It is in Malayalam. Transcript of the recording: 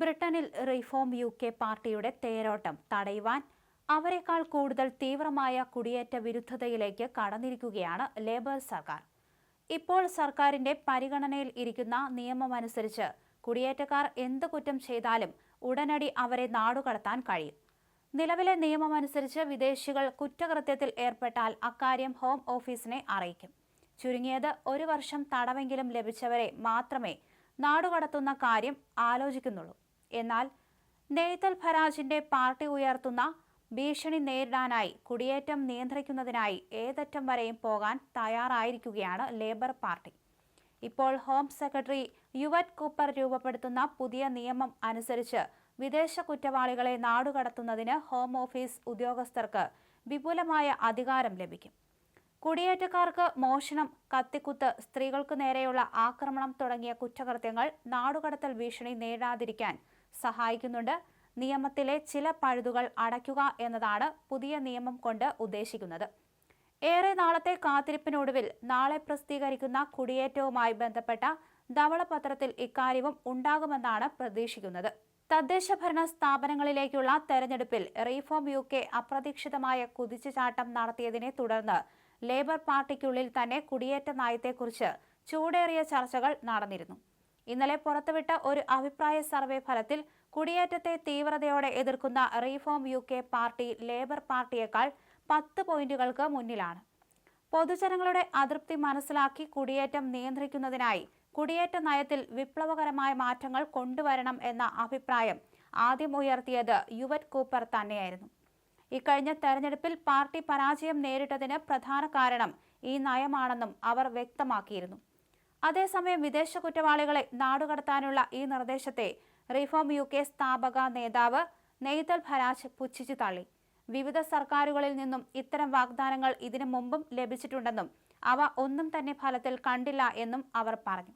ബ്രിട്ടനിൽ റിഫോം യു കെ പാർട്ടിയുടെ തേരോട്ടം തടയുവാൻ അവരെക്കാൾ കൂടുതൽ തീവ്രമായ കുടിയേറ്റ വിരുദ്ധതയിലേക്ക് കടന്നിരിക്കുകയാണ് ലേബർ സർക്കാർ. ഇപ്പോൾ സർക്കാരിന്റെ പരിഗണനയിൽ ഇരിക്കുന്ന നിയമമനുസരിച്ച് കുടിയേറ്റക്കാർ എന്ത് കുറ്റം ചെയ്താലും ഉടനടി അവരെ നാടുകടത്താൻ കഴിയും. നിലവിലെ നിയമമനുസരിച്ച് വിദേശികൾ കുറ്റകൃത്യത്തിൽ ഏർപ്പെട്ടാൽ അക്കാര്യം ഹോം ഓഫീസിനെ അറിയിക്കും. ചുരുങ്ങിയത് ഒരു വർഷം തടവെങ്കിലും ലഭിച്ചവരെ മാത്രമേ നാടുകടത്തുന്ന കാര്യം ആലോചിക്കുന്നുള്ളൂ. എന്നാൽ നെയ്തൽ ഫരാജിന്റെ പാർട്ടി ഉയർത്തുന്ന ഭീഷണി നേരിടാനായി കുടിയേറ്റം നിയന്ത്രിക്കുന്നതിനായി ഏതറ്റം വരെയും പോകാൻ തയ്യാറായിരിക്കുകയാണ് ലേബർ പാർട്ടി. ഇപ്പോൾ ഹോം സെക്രട്ടറി യുവറ്റ് കൂപ്പർ രൂപപ്പെടുത്തുന്ന പുതിയ നിയമം അനുസരിച്ച് വിദേശ കുറ്റവാളികളെ നാടുകടത്തുന്നതിന് ഹോം ഓഫീസ് ഉദ്യോഗസ്ഥർക്ക് വിപുലമായ അധികാരം ലഭിക്കും. കുടിയേറ്റക്കാർക്ക് മോഷണം കത്തിക്കുത്ത് സ്ത്രീകൾക്ക് നേരെയുള്ള ആക്രമണം തുടങ്ങിയ കുറ്റകൃത്യങ്ങൾ നാടുകടത്തൽ ഭീഷണി നേടാതിരിക്കാൻ സഹായിക്കുന്നുണ്ട്. നിയമത്തിലെ ചില പഴുതുകൾ അടയ്ക്കുക എന്നതാണ് പുതിയ നിയമം കൊണ്ട് ഉദ്ദേശിക്കുന്നത്. ഏറെ നാളത്തെ കാത്തിരിപ്പിനൊടുവിൽ നാളെ പ്രസിദ്ധീകരിക്കുന്ന കുടിയേറ്റവുമായി ബന്ധപ്പെട്ട ധവളപത്രത്തിൽ ഇക്കാര്യവും ഉണ്ടാകുമെന്നാണ് പ്രതീക്ഷിക്കുന്നത്. തദ്ദേശ ഭരണ സ്ഥാപനങ്ങളിലേക്കുള്ള തെരഞ്ഞെടുപ്പിൽ റീഫോം യു കെ അപ്രതീക്ഷിതമായ കുതിച്ചുചാട്ടം നടത്തിയതിനെ തുടർന്ന് ലേബർ പാർട്ടിക്കുള്ളിൽ തന്നെ കുടിയേറ്റ നയത്തെക്കുറിച്ച് ചൂടേറിയ ചർച്ചകൾ നടന്നിരുന്നു. ഇന്നലെ പുറത്തുവിട്ട ഒരു അഭിപ്രായ സർവേ ഫലത്തിൽ കുടിയേറ്റത്തെ തീവ്രതയോടെ എതിർക്കുന്ന Reform U K party Labour പാർട്ടിയേക്കാൾ പത്ത് പോയിന്റുകൾക്ക് മുന്നിലാണ്. പൊതുജനങ്ങളുടെ അതൃപ്തി മനസ്സിലാക്കി കുടിയേറ്റം നിയന്ത്രിക്കുന്നതിനായി കുടിയേറ്റ നയത്തിൽ വിപ്ലവകരമായ മാറ്റങ്ങൾ കൊണ്ടുവരണം എന്ന അഭിപ്രായം ആദ്യം ഉയർത്തിയത് യുവറ്റ് കൂപ്പർ തന്നെയായിരുന്നു. ഇക്കഴിഞ്ഞ തെരഞ്ഞെടുപ്പിൽ പാർട്ടി പരാജയം നേരിട്ടതിന് പ്രധാന കാരണം ഈ നയമാണെന്നും അവർ വ്യക്തമാക്കിയിരുന്നു. അതേസമയം വിദേശ കുറ്റവാളികളെ നാടുകടത്താനുള്ള ഈ നിർദ്ദേശത്തെ റിഫോം യു കെ സ്ഥാപക നേതാവ് നെയ്തൽ ഭരാജ് പുച്ഛിച്ചു തള്ളി. വിവിധ സർക്കാരുകളിൽ നിന്നും ഇത്തരം വാഗ്ദാനങ്ങൾ ഇതിനു മുമ്പും ലഭിച്ചിട്ടുണ്ടെന്നും അവ ഒന്നും തന്നെ ഫലത്തിൽ കണ്ടില്ല എന്നും അവർ പറഞ്ഞു.